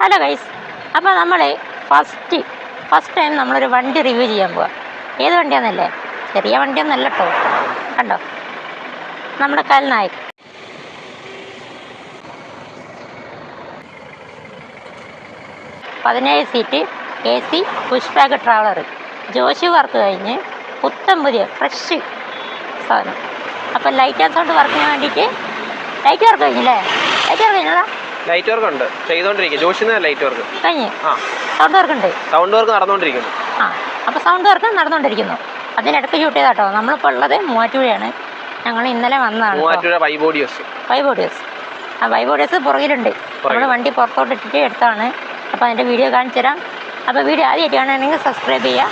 Hello guys അപ്പോൾ നമ്മൾ first first time നമ്മളൊരു വണ്ടി റിവ്യൂ ചെയ്യാൻ പോവാം. ഏത് വണ്ടിയാണെന്നല്ലേ ചെറിയ വണ്ടിയൊന്നല്ല കേട്ടോ കണ്ടോ? നമ്മുടെ കൽനായക് പതിനേഴ് seat A C push back traveller Joshi work കഴിഞ്ഞ് പുത്തൻ പുതിയ ഫ്രഷ് സാധനം. അപ്പം ലൈറ്റ് ആൻഡ് സൗണ്ട് വർക്കിന് വേണ്ടിയിട്ട് ലൈറ്റ് വർക്ക് കഴിഞ്ഞല്ലേ? ലൈറ്റ് വർക്ക് കഴിഞ്ഞതാ? ലൈറ്റ് വർക്ക് ഉണ്ട്. ചെയ്തോണ്ടിരിക്കും ജോഷിന്ന് ലൈറ്റ് വർക്ക് കഴിഞ്ഞ്. ആ. സൗണ്ട് വർക്ക് ഉണ്ട്. സൗണ്ട് വർക്ക് നടന്നുകൊണ്ടിരിക്കുന്നു ആ. അപ്പോൾ സൗണ്ട് വർക്ക് നടന്നുകൊണ്ടിരിക്കുന്നു അതിനിടയ്ക്ക് ഷൂട്ട് ചെയ്താട്ടോ. നമ്മളിപ്പോൾ ഉള്ളത് മൂവാറ്റുപുഴയാണ്. ഞങ്ങൾ ഇന്നലെ വന്നതാണ്. മൂവാറ്റുപുഴ വൈബോഡിയോസ് ആ വൈബോഡിയോസ് പുറകിലുണ്ട്. നമ്മൾ വണ്ടി പുറത്തോട്ട് ഇട്ടിട്ട് എടുത്താണ്. അപ്പോൾ അതിന്റെ വീഡിയോ കാണിച്ചു തരാം. അപ്പോൾ വീഡിയോ ആദ്യമായിട്ട് കാണുകയാണെങ്കിൽ സബ്സ്ക്രൈബ് ചെയ്യുക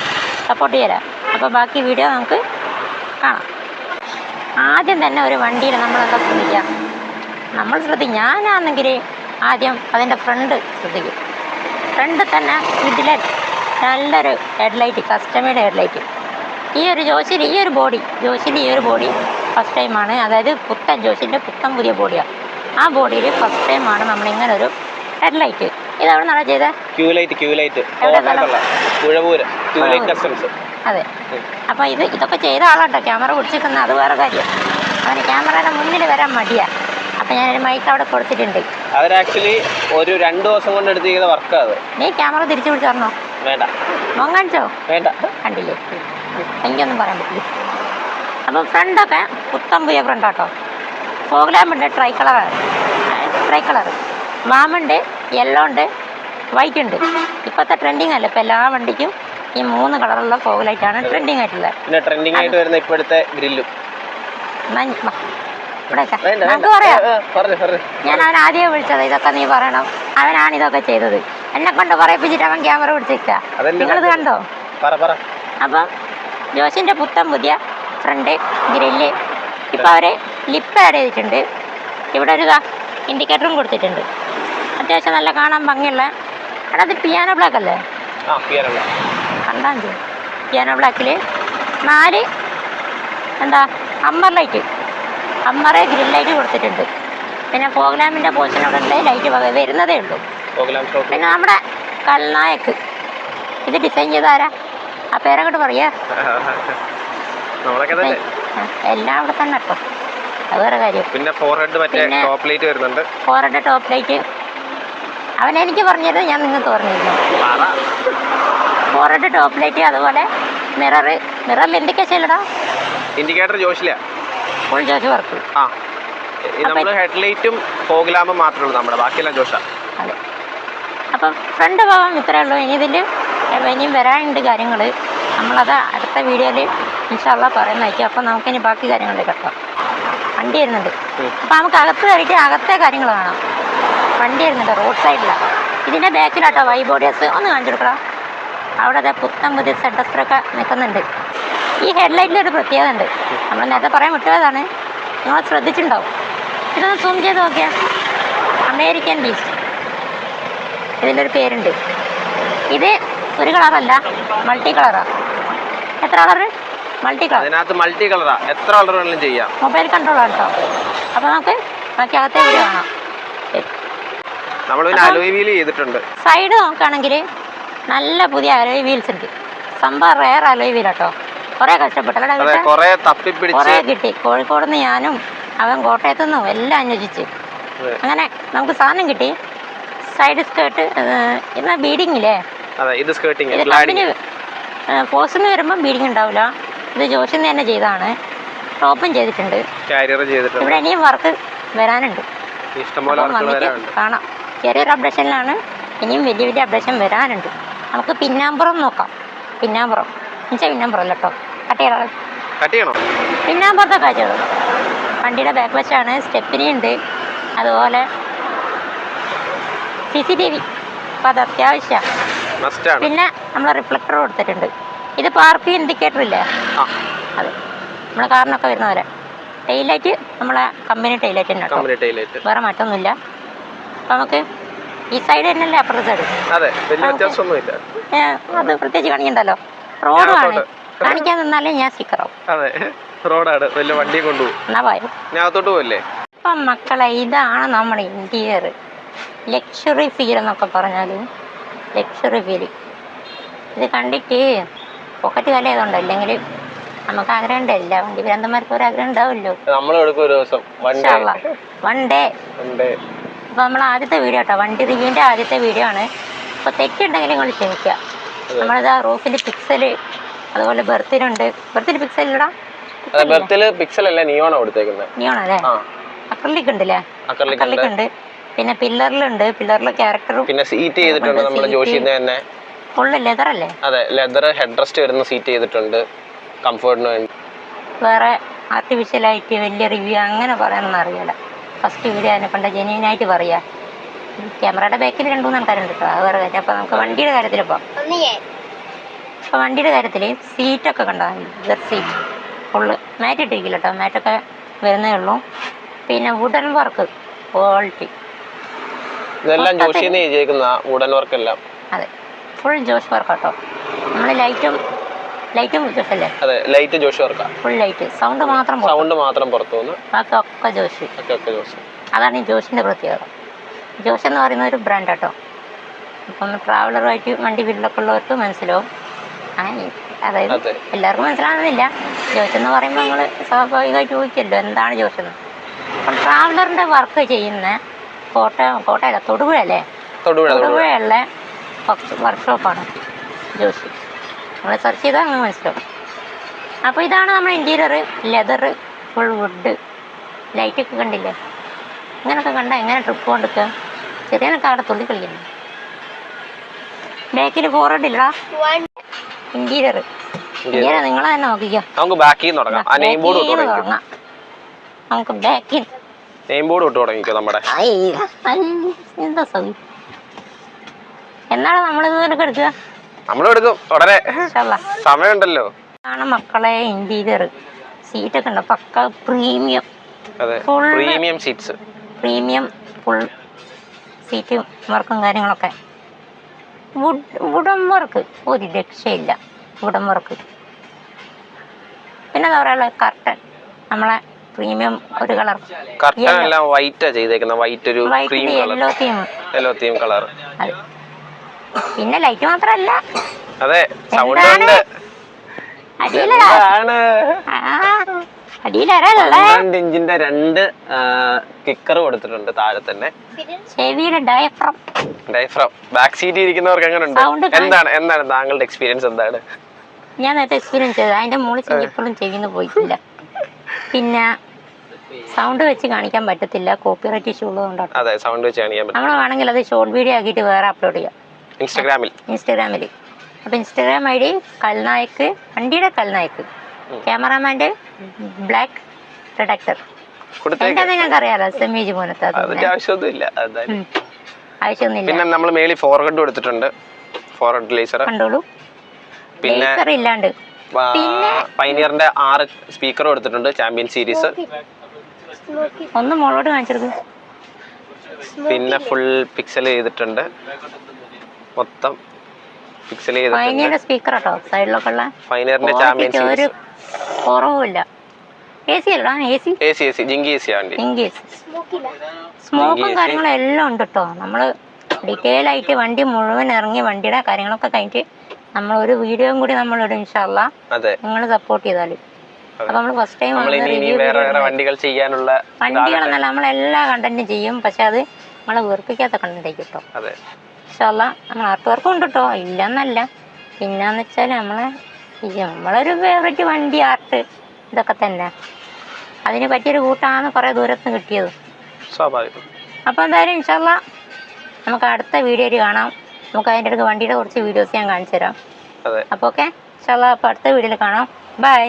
സപ്പോർട്ട് ചെയ്യാം അപ്പോൾ ബാക്കി വീഡിയോ നമുക്ക് കാണാം. ആദ്യം തന്നെ ഒരു വണ്ടിയിൽ നമ്മളെന്താ ശ്രദ്ധിക്കുക നമ്മൾ ശ്രദ്ധിക്കും. ഞാനാണെങ്കിൽ ആദ്യം അതിന്റെ ഫ്രണ്ട് ശ്രദ്ധിക്കും. ഫ്രണ്ട് തന്നെ ഇതിലെ നല്ലൊരു ഹെഡ്ലൈറ്റ് കസ്റ്റമേഡ് ഹെഡ്ലൈറ്റ് ഈ ഒരു ജോഷിൽ ഈ ഒരു ബോഡി ജോസിന്റെ ഈ ഒരു ബോഡി ഫസ്റ്റ് ടൈമാണ് അതായത് പുത്തൻ ജോഷിന്റെ പുത്തൻ പുതിയ ബോഡിയാണ് ആ. ബോഡിയിൽ ഫസ്റ്റ് ടൈമാണ് നമ്മൾ നമ്മളിങ്ങനെ ഒരു ഹെഡ്ലൈറ്റ് ഇത് അവിടെ നിന്നാണ് ചെയ്തത് ക്യൂ ലൈറ്റ് ക്യൂ ലൈറ്റ് അതെ. അപ്പോൾ ഇത് ഇതൊക്കെ ചെയ്ത ആളാട്ടോ. ക്യാമറ പിടിച്ചിരിക്കുന്ന അത് വേറെ കാര്യം. അവന് ക്യാമറയുടെ മുന്നിൽ വരാൻ മടിയാ. അപ്പോൾ ഞാനൊരു മൈക്ക് അവിടെ കൊടുത്തിട്ടുണ്ട്. അവർ ആക്ച്വലി ഒരു രണ്ട് ദിവസം കൊണ്ട് എടുത്ത് ചെയ്ത വർക്കാ അത്. നീ ക്യാമറ തിരിച്ചു പിടിച്ച് തരണോ വേണ്ട. മോൻ കാണിച്ചോ? വേണ്ട. കണ്ടില്ലേ? എനിക്കൊന്നും പറയാൻ പറ്റില്ല. അപ്പം ഫ്രണ്ടൊക്കെ പുത്തം പുതിയ ഫ്രണ്ടാട്ടോ ഫോഗ്ലാമ്പുണ്ട് ട്രൈ കളറാണ് ട്രൈ കളർ വാമുണ്ട് യെല്ലോ ഉണ്ട് വൈറ്റ് ഉണ്ട്. ഇപ്പോഴത്തെ ട്രെൻഡിങ് അല്ല. ഇപ്പം എല്ലാ വണ്ടിക്കും ഈ മൂന്ന് കളറുള്ള ഫോഗ്ലൈറ്റാണ് ട്രെൻഡിങ് ആയിട്ടുള്ളത്. പിന്നെ ട്രെൻഡിങ് ആയിട്ട് വരുന്ന ഇപ്പോഴത്തെ ഗ്രില്ലും ഞാൻ അവൻ ആദ്യം വിളിച്ചത്. ഇതൊക്കെ നീ പറയണം. അവനാണ് ഇതൊക്കെ ചെയ്തത്. എന്നെ കൊണ്ട് പറയിപ്പിച്ചിട്ട് അവൻ ക്യാമറ പിടിച്ചിരിക്കുക നിങ്ങളിത് കണ്ടോ? അപ്പം ജോസിന്റെ പുത്തൻ പുതിയ ഫ്രണ്ട് ഗ്രില്ല്. ഇപ്പൊ അവരെ ലിപ്പ് ആഡ് ചെയ്തിട്ടുണ്ട്. ഇവിടെ ഒരു ഇൻഡിക്കേറ്ററും കൊടുത്തിട്ടുണ്ട്. അത്യാവശ്യം നല്ല കാണാൻ ഭംഗിയുള്ള. എടാ അത് പിയാനോ ബ്ലാക്ക് അല്ലേ? കണ്ടാ പിയാനോ ബ്ലാക്കിൽ നാല് എന്താ അമ്മർ ലൈറ്റ്. അമ്മറെ ഗ്രിൽ ലൈറ്റ് കൊടുത്തിട്ടുണ്ട്. പിന്നെ അവിടെ ഉണ്ട് ലൈറ്റ് വരുന്നതേ ഉള്ളൂ. പിന്നെ നമ്മുടെ കൽനായക്ക് ഇത് ഡിസൈൻ ചെയ്താരാ ആ പേരങ്ങോട്ട് പറയാ. എല്ലാം അവിടെ തന്നെ അത് വേറെ കാര്യം. പിന്നെ ടോപ്പ് ലൈറ്റ് വരുന്നുണ്ട്. ഫോറിന്റെ ടോപ്പ് ലൈറ്റ് അവൻ എനിക്ക് പറഞ്ഞത് ഞാൻ നിങ്ങൾക്ക് പറഞ്ഞിരുന്നു. പറ. ഹെഡ് ടോപ്പ് ലൈറ്റ് അതുപോലെ മിറർ മിററിൽ എന്തൊക്കെയാ ചെയ്യലടാ ഇൻഡിക്കേറ്റർ ജോഷില. ഫുൾ ജോജ് വർക്ക് ആ നമ്മൾ ഹെഡ്ലൈറ്റും ഫോഗ് ലാമ്പും മാത്രമേ ഉള്ളൂ നമ്മുടെ ബാക്കിയെല്ലാം ജോഷ. അതെ. അപ്പം ഫ്രണ്ട് ഭാഗം ഇത്രയേ ഉള്ളൂ. ഇനി ഇതിൽ ഇനിയും വരാനുണ്ട് കാര്യങ്ങൾ നമ്മളത് അടുത്ത വീഡിയോയിൽ ഇൻഷാള്ള പറയുന്നതായിരിക്കും. അപ്പം നമുക്കിനി ബാക്കി കാര്യങ്ങളിൽ കേട്ടോ വണ്ടി വരുന്നുണ്ട്. അപ്പം നമുക്ക് അകത്ത് കയറിയിട്ട് അകത്തെ കാര്യങ്ങൾ കാണാം. വണ്ടി വരുന്നുണ്ട് റോഡ് സൈഡിലാണ് ഇതിന്റെ ബാക്കിലാട്ടോ വൈ ബോഡിയസ് ഒന്ന് കാണിച്ചു കൊടുക്കണം അവിടെ അതെ പുത്തൻ പുതിയ സെഡസ്റ്ററൊക്കെ നിൽക്കുന്നുണ്ട്. ഈ ഹെഡ്ലൈറ്റിന്റെ ഒരു പ്രത്യേകത ഉണ്ട്. നമ്മൾ നേരത്തെ പറയാൻ വിട്ടുപോയതാണ് നിങ്ങൾ ശ്രദ്ധിച്ചിട്ടുണ്ടാവും. ഇതൊന്ന് സൂം ചെയ്ത് നോക്കിയാൽ അമേരിക്കൻ ബീച്ച് ഇതിന്റെ ഒരു പേരുണ്ട്. ഇത് ഒരു കളറല്ല മൾട്ടി കളറാണ് എത്ര കളർ മൾട്ടി കളർ അതിനകത്ത് മൾട്ടി കളറാ എത്ര കളർ വേണമെങ്കിലും ചെയ്യാം. മൊബൈൽ കൺട്രോൾ ആണ് കേട്ടോ അപ്പോൾ നമുക്ക് ബാക്കി അകത്തെ വീഡിയോ കാണാം. നമ്മൾ അലോയ് വീൽ ചെയ്തിട്ടുണ്ട്. സൈഡ് നോക്കുകയാണെങ്കിൽ നല്ല പുതിയ അലോയ് വീൽസ് ഉണ്ട്. സംഭവം റയർ അലോയ് വീൽ കേട്ടോ കുറേ കഷ്ടപ്പെട്ടല്ലേ അതെ കൊറേ തപ്പിപ്പിടിച്ച് കിട്ടി. കോഴിക്കോട് നിന്ന് ഞാനും അവൻ കോട്ടയത്തു നിന്നും എല്ലാം അന്വേഷിച്ച്. അങ്ങനെ നമുക്ക് സാധനം കിട്ടി. സൈഡ് സ്കേർട്ട് എന്നാ ബീഡിങ് ഇല്ലേ? ഇത് സ്കേർട്ടിങ് കമ്പനി ഫോഴ്സിന് വരുമ്പോൾ ബീഡിങ് ഉണ്ടാവില്ല ഇത് ജോഷിന്ന് തന്നെ ചെയ്താണ് ടോപ്പും ചെയ്തിട്ടുണ്ട്. ഇവിടെ ഇനിയും വർക്ക് വരാനുണ്ട്. കാണാം. ചെറിയൊരു അപ്ഡേഷനിലാണ് ഇനിയും വലിയ വലിയ അപ്ഡേഷൻ വരാനുണ്ട്. നമുക്ക് പിന്നാമ്പുറം നോക്കാം. പിന്നാമ്പുറം. കേട്ടോ കട്ട് ചെയ്യണോ? വണ്ടിയുടെ ബാക്ക് വശമാണ് സ്റ്റെപ്പിനി ഉണ്ട്. അതുപോലെ സി സി ടി വി അപ്പം അത് അത്യാവശ്യമാണ് പിന്നെ നമ്മൾ റിഫ്ലക്ടർ കൊടുത്തിട്ടുണ്ട്. ഇത് പാർക്ക് ഇൻഡിക്കേറ്റർ ഇല്ലേ? അതെ. നമ്മളെ കാറിനൊക്കെ വരുന്ന പോലെ ടെയിൽ ലൈറ്റ് നമ്മളെ കമ്പനി ടെയിൽ ലൈറ്റ് തന്നെ വേറെ മാറ്റമൊന്നുമില്ല. അപ്പം നമുക്ക് ഈ സൈഡ് തന്നെയല്ലേ അപ്പുറത്തെ സൈഡ് അത് പ്രത്യേകിച്ച് കാണിക്കണ്ടല്ലോ? അകത്തോട്ട്. കാണിക്കാൻ നിന്നാലേ ഞാൻ സ്റ്റിക്കറാവും അതെ. റോഡാണ് വലിയ വണ്ടി കൊണ്ടുപോകും. എന്നാ പോയോ ഞാൻ അകത്തോട്ട് പോകല്ലേ അപ്പം മക്കളെ ഇതാണ് നമ്മുടെ ഇന്റീരിയർ ലക്ഷറി ഫീൽ എന്നൊക്കെ പറഞ്ഞാൽ ലക്ഷറി ഫീൽ ഇത് കണ്ടിട്ട് പോക്കറ്റ് കല ആയതുകൊണ്ട് അല്ലെങ്കിൽ നമുക്ക് ആഗ്രഹം ഉണ്ടല്ല വണ്ടി ഭ്രാന്തന്മാർക്ക് ഒരു ആഗ്രഹം ഉണ്ടാവുമല്ലോ. വൺ ഡേ അപ്പൊ നമ്മൾ ആദ്യത്തെ വീഡിയോ കേട്ടോ. വണ്ടി റിവ്യൂന്റെ ആദ്യത്തെ വീഡിയോ ആണ്. അപ്പൊ തെറ്റുണ്ടെങ്കിൽ നിങ്ങൾ ക്ഷമിക്കുക. നമ്മളിത് ആ റൂഫിൽ പിക്സൽ അതുപോലെ ബർത്തിനുണ്ട്. ബർത്തിൽ പിക്സൽ ഇല്ലടാ. ബെർത്തിൽ പിക്സൽ അല്ല? നിയോണോ കൊടുത്തേക്കുന്നത് നീയാണല്ലേ അല്ലേ അക്രലിക് ഉണ്ടല്ലേ അക്രലിക് ഉണ്ട് പിന്നെ പില്ലറിലുണ്ട്. പില്ലറിൽ ക്യാരക്ടറും പിന്നെ സീറ്റ് ചെയ്തിട്ടുണ്ട് നമ്മുടെ ജോഷിന്ന് തന്നെ. ഫുള്ള് ലെതർ അല്ലേ? അതെ ലെതർ ഹെഡ് റെസ്റ്റ് വരുന്ന സീറ്റ് ചെയ്തിട്ടുണ്ട്. കംഫർട്ടിന് വേണ്ടി. വേറെ ആർട്ടിഫിഷ്യലായിട്ട് വലിയ റിവ്യൂ അങ്ങനെ പറയാനൊന്നും അറിയില്ല. ഫസ്റ്റ് വീഡിയോ അതിനെ കണ്ട ജെന്യൂനായിട്ട് പറയാ. ക്യാമറയുടെ ബാക്കിൽ രണ്ട് മൂന്ന് ആൾക്കാരുണ്ട് കേട്ടോ. അത് വേറെ കാര്യം. അപ്പോൾ നമുക്ക് വണ്ടിയുടെ കാര്യത്തിൽ പോകാം അപ്പോൾ വണ്ടിയുടെ കാര്യത്തിൽ സീറ്റൊക്കെ കണ്ടോ? ലെതർ സീറ്റ് ഫുള്ള് മാറ്റ് ഇട്ടിരിക്കില്ല കേട്ടോ. മാറ്റൊക്കെ വരുന്നേ ഉള്ളൂ. പിന്നെ വുഡൻ വർക്ക് ക്വാളിറ്റി ഇതെല്ലാം ജോഷിന്ന് ചെയ്തിരിക്കുന്ന വുഡൻ വർക്ക് എല്ലാം. അതെ. ഫുൾ ജോഷ് വർക്ക് കേട്ടോ നമ്മൾ ലൈറ്റും ലൈറ്റും ജോഷല്ലേ? അതെ ലൈറ്റ് ജോഷ് വർക്കാ ഫുൾ ലൈറ്റ് സൗണ്ട് മാത്രം സൗണ്ട് മാത്രം പുറത്തു ബാക്കി ഒക്കെ ജോഷ്. ഒക്കെ ഒക്കെ ജോഷി. അതാണ് ഈ ജോഷിന്റെ പ്രത്യേകത. ജോഷ് എന്ന് പറയുന്ന ഒരു ബ്രാൻഡ് കേട്ടോ അപ്പം ട്രാവലറുമായിട്ട് വണ്ടി വീട്ടിലൊക്കെ ഉള്ളവർക്ക് മനസ്സിലാവും. അതായത് എല്ലാവർക്കും മനസ്സിലാകുന്നില്ല ജോഷ് എന്ന് പറയുമ്പോൾ നമ്മൾ സ്വാഭാവികമായിട്ട് ചോദിക്കല്ലോ എന്താണ് ജോഷ് എന്ന്? അപ്പം ട്രാവലറിന്റെ വർക്ക് ചെയ്യുന്ന കോട്ടയം കോട്ടയല്ല തൊടുപുഴ അല്ലേ? തൊടുപുഴ തൊടുപുഴ. തൊടുപുഴയുള്ള വർക്ക്ഷോപ്പാണ് ജോഷി നമ്മൾ സെർച്ച് ചെയ്താൽ അങ്ങ് മനസ്സിലാവും. അപ്പോൾ ഇതാണ് നമ്മുടെ ഇന്റീരിയർ ലെതർ ഫുൾ വുഡ് ലൈറ്റൊക്കെ കണ്ടില്ലേ? ഇങ്ങനൊക്കെ കണ്ട എങ്ങനെ ട്രിപ്പ് കൊണ്ടിരിക്കുക ചെറിയനൊക്കെ അവിടെ തുള്ളി കളിക്കുന്നു. ബാക്കിൽ ഫോർവേഡില്ലടാ ഇന്റീരിയർ ഇന്റീരിയർ നിങ്ങളെ തന്നെ നോക്കിക്കോ. നമുക്ക് ബാക്കിൽ നിന്ന് തുടങ്ങാം. ആ നെയിം ബോർഡ് തുടങ്ങാം. നമുക്ക് ബാക്കിൽ നെയിം ബോർഡ് ഇട്ട് തുടങ്ങിക്കോ നമ്മുടെ. എന്താ സൗകര്യം? എന്നാണ് എടുക്കുക? നമ്മൾ എടുക്കും. ഉടനെ. സമയമുണ്ടല്ലോ. ആണ് മക്കളെ ഇന്റീരിയർ സീറ്റൊക്കെ ഉണ്ട്. Pucca premium premium seats premium full seat വർക്കും കാര്യങ്ങളൊക്കെ. വുഡ് വുഡൻ വർക്ക് ഒരു രക്ഷയില്ല. വുഡൻ വർക്ക് പിന്നെ എന്താ പറയുക കർട്ടൻ നമ്മളെ പ്രീമിയം ഒരു കളർ കർട്ടൻ എല്ലാം വൈറ്റാ ചെയ്തേക്കുന്നത്. വൈറ്റ് ഒരു cream colour yellow theme yellow theme colour പിന്നെ ലൈറ്റ് മാത്രമല്ല അതെ സൗണ്ട് ഉണ്ട്. അടിയിലല്ലേ പന്ത്രണ്ട് ഇഞ്ചിന്റെ രണ്ട് കിക്കർ കൊടുത്തിട്ടുണ്ട് താഴെ തന്നെ. ഡയഫ്രം ബാക്ക് സീറ്റ് ഇരിക്കുന്നവർക്ക് അങ്ങനെ ഉണ്ട്? എന്താണ് എന്താണ് താങ്കളുടെ എക്സ്പീരിയൻസ് എന്താണ്? ഞാൻ നേരത്തെ എക്സ്പീരിയൻസ് ചെയ്തത്. അതിന്റെ മുകളിൽ ഇപ്പോഴും ചെയ്യുന്നു പോയിട്ടില്ല. പിന്നെ സൗണ്ട് വെച്ച് കാണിക്കാൻ പറ്റത്തില്ല. കോപ്പിറൈറ്റ് ഇഷ്യൂ ഉള്ളതുകൊണ്ടാണ് അതെ സൗണ്ട് വെച്ച് കാണിക്കാൻ പറ്റും നമ്മൾ വേണമെങ്കിൽ അത് ഷോർട്ട് വീഡിയോ ആക്കിയിട്ട് വേറെ അപ്ലോഡ് ചെയ്യാം. ഇൻസ്റ്റാഗ്രാമിൽ ഇൻസ്റ്റാഗ്രാമിൽ അപ്പോൾ ഇൻസ്റ്റാഗ്രാം ഐ ഡി കൽനായക്ക് വണ്ടിയുടെ കൽനായക്ക്. ക്യാമറാമാന്റെ ബ്ലാക്ക് പ്രൊഡക്ടർ. എന്താ നിങ്ങൾക്ക് അറിയാലോ സെമീജ് പോലത്തെ ആവശ്യമൊന്നുമില്ല. ആവശ്യമൊന്നുമില്ല. പിന്നെ നമ്മൾ മേളിൽ ഫോർഹെഡ് കൊടുത്തിട്ടുണ്ട് ഫോർഹെഡ് ലേസർ. കണ്ടോളൂ. പിന്നെ ലേസർ ഇല്ലാണ്ട്. പൈനിയറിന്റെ ആറ് സ്പീക്കർ കൊടുത്തിട്ടുണ്ട് ചാമ്പ്യൻ സീരീസ്. ഒന്ന് മോളോട് കാണിച്ചെടുക്കും. പിന്നെ ഫുൾ പിക്സൽ ചെയ്തിട്ടുണ്ട്. മൊത്തം പിക്സൽ ചെയ്തിട്ടുണ്ട്. പൈനിയുടെ സ്പീക്കർ കേട്ടോ സൈഡിലൊക്കെ ഉള്ള പൈനിയറിന്റെ ചാമ്പ്യൻ ഒരു സീരീസ് കുറവുമില്ല. എ സി അല്ലടാ A C A C A C ജിങ്കി A C വണ്ടി. ഇൻകേസ് സ്മോക്കും കാര്യങ്ങളും എല്ലാം ഉണ്ട് കേട്ടോ നമ്മൾ ഡീറ്റെയിൽ ആയിട്ട് വണ്ടി മുഴുവൻ ഇറങ്ങി വണ്ടിയുടെ കാര്യങ്ങളൊക്കെ കഴിഞ്ഞിട്ട് നമ്മൾ ഒരു വീഡിയോയും കൂടി നമ്മൾ ഇടും ഇൻഷാല്ല നിങ്ങൾ സപ്പോർട്ട് ചെയ്താലും. അപ്പൊ നമ്മൾ ഫസ്റ്റ് ടൈം നമ്മൾ ഇനി ഇനി വേറെ വേറെ വണ്ടികൾ ചെയ്യാനുള്ള വണ്ടികളെന്നല്ല നമ്മൾ എല്ലാ കണ്ടന്റും ചെയ്യും പക്ഷെ അത് നമ്മളെ വെറുപ്പിക്കാത്ത കണ്ടന്റ് ആയിരിക്കും കേട്ടോ അതെ. ഇൻഷാല്ല നമ്മൾ ആർട്ട് വർക്കും ഉണ്ട് കേട്ടോ ഇല്ലെന്നല്ല. പിന്നെന്ന് വെച്ചാൽ നമ്മളെ നമ്മളൊരു ഫേവറേറ്റ് വണ്ടി ആർട്ട് ഇതൊക്കെ തന്നെ. അതിന് പറ്റിയൊരു കൂട്ടാണ് കുറേ ദൂരത്ത് നിന്ന് കിട്ടിയത്. അപ്പൊ അപ്പോൾ എന്തായാലും ഇൻഷാല്ല നമുക്ക് അടുത്ത വീഡിയോയിൽ കാണാം. നമുക്ക് അതിന്റെ അടുത്ത് വണ്ടിയുടെ കുറച്ച് വീഡിയോസ് ഞാൻ കാണിച്ചു തരാം. അപ്പോൾ ഓക്കെ? ഇൻഷല്ല അപ്പോൾ അടുത്ത വീഡിയോയിൽ കാണാം. ബൈ.